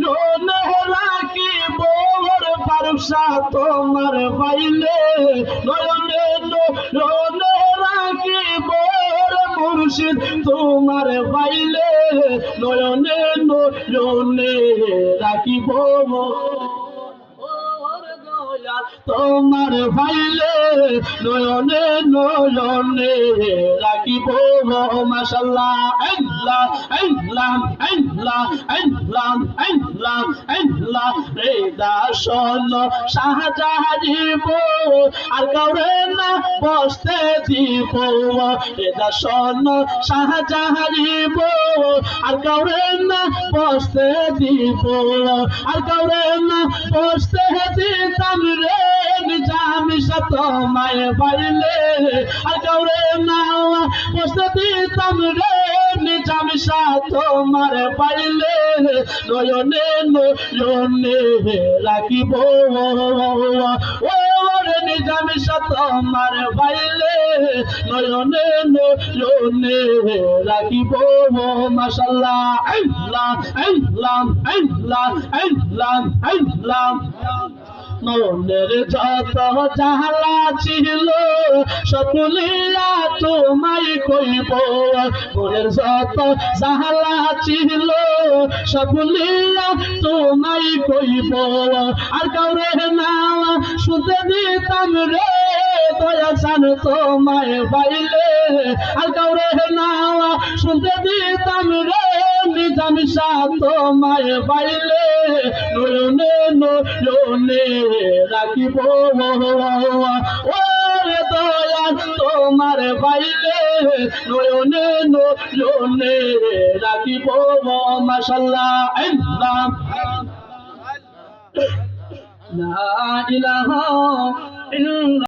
নয়নে বোর পারসা তোমার পাইলে। নয়নে নয়নে বোর মুর্শিদ তোমার পাইলে। নয়নে নয়নে রাখিব তোমার ভাইলে নয়নে নয়নে রাখিব মাশাল্লাহ আল্লাহ আল্লাহ রে দাসন আর কাউরে না বসতে দিব, রে দাসন আর কাউরে না বসতে দিব, আর কাউরে না সাত মায়ে বাইলে আর না বসতে দিতাম রে নিজামি সাত মারে নয়নে নয়নে রাখিব। ও রে নিজামি সাত মারে বাইলে নয়নে নয়নে রাখিব। মাশাল্লাহ আল্লাহ আল্লাহ আল্লাহ আল্লাহ আল্লাহ। মনের যত জালা ছিল সকলিয়া তোমায় কইব। মনের যত জালা ছিল সকলিয়া তোমায় কইব। আর কাউরে না শুনতে দিতাম রে, দয়া চান তোমায় বাইলে আর কাউরে না শুনতে দিতাম রে নিজাম তোমায় বাইলে নয়নে নয়নে রাখিব ওরে দয়া তোমার বাইলে নয়নে নয়নে রাখিব মাশাল্লাহ আল্লাহ। লা ইলাহা ইল্লাল্লাহ।